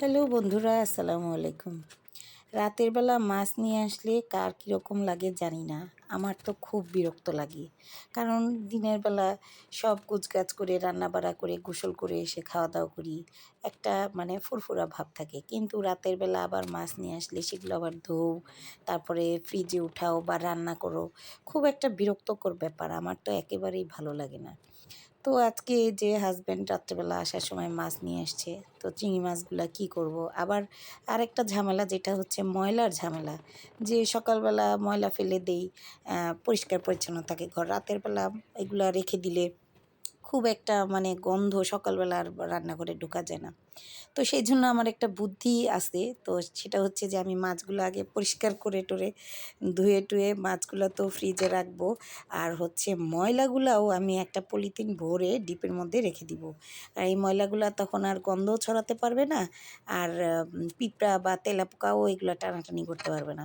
Hello বন্ধুরা, আসসালামু আলাইকুম। রাতের বেলা মাছ নিয়ে আসলে কার কীরকম লাগে জানি না। আমার তো খুব বিরক্ত লাগে। কারণ দিনের বেলা সব কুচকাচ করে রান্না বাড়া করে, গোসল করে এসে খাওয়া দাওয়া করি। একটা মানে ফুরফুরা ভাব থাকে। কিন্তু রাতের বেলা আবার মাছ নিয়ে আসলে সেগুলো আবার ধোও, তারপরে ফ্রিজে উঠাও বা রান্না করো, খুব একটা বিরক্তকর ব্যাপার। আমার তো একেবারেই ভালো লাগে না। তো আজকে যে হাজব্যান্ড রাত্রেবেলা আসার সময় মাছ নিয়ে আসছে, তো চিংড়ি মাছগুলো কি করব? আবার আরেকটা ঝামেলা যেটা হচ্ছে ময়লার ঝামেলা। যে সকালবেলা ময়লা ফেলে দেই পরিষ্কার পরিচ্ছন্ন থাকে ঘর, রাতের বেলা এগুলো রেখে দিলে খুব একটা মানে গন্ধ সকালবেলা আর রান্নাঘরে ঢোকা যায় না। তো সেই জন্য আমার একটা বুদ্ধি আছে। তো সেটা হচ্ছে যে আমি মাছগুলো আগে পরিষ্কার করে টরে ধুয়ে টুয়ে মাছগুলো তো ফ্রিজে রাখব। আর হচ্ছে ময়লাগুলাও আমি একটা পলিথিন ভরে ডিপের মধ্যে রেখে দিব। আর এই ময়লাগুলো তখন আর গন্ধও ছড়াতে পারবে না। আর পিঁপড়া বা তেলাপোকাও এগুলো টানাটানি করতে পারবে না।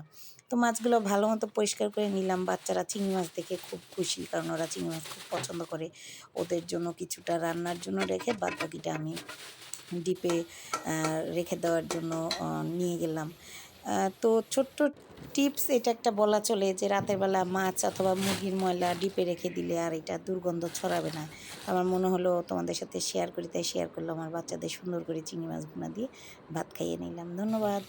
তো মাছগুলো ভালো মতো পরিষ্কার করে নিলাম। বাচ্চারা চিংড়ি মাছ দেখে খুব খুশি। কারণ ওরা চিংড়ি মাছ খুব পছন্দ করে। ওদের জন্য কিছুটা রান্নার জন্য রেখে বাদ বাকিটা আমি ডিপে রেখে দেওয়ার জন্য নিয়ে গেলাম। তো ছোট্ট টিপস, এটা একটা বলা চলে যে রাতের বেলা মাছ অথবা মুরগির ময়লা ডিপে রেখে দিলে আর এটা দুর্গন্ধ ছড়াবে না। আমার মনে হলো তোমাদের সাথে শেয়ার করি, তাই শেয়ার করলাম। আমার বাচ্চাদের সুন্দর করে চিংড়ি মাছ বোনা দিয়ে ভাত খাইয়ে নিলাম। ধন্যবাদ।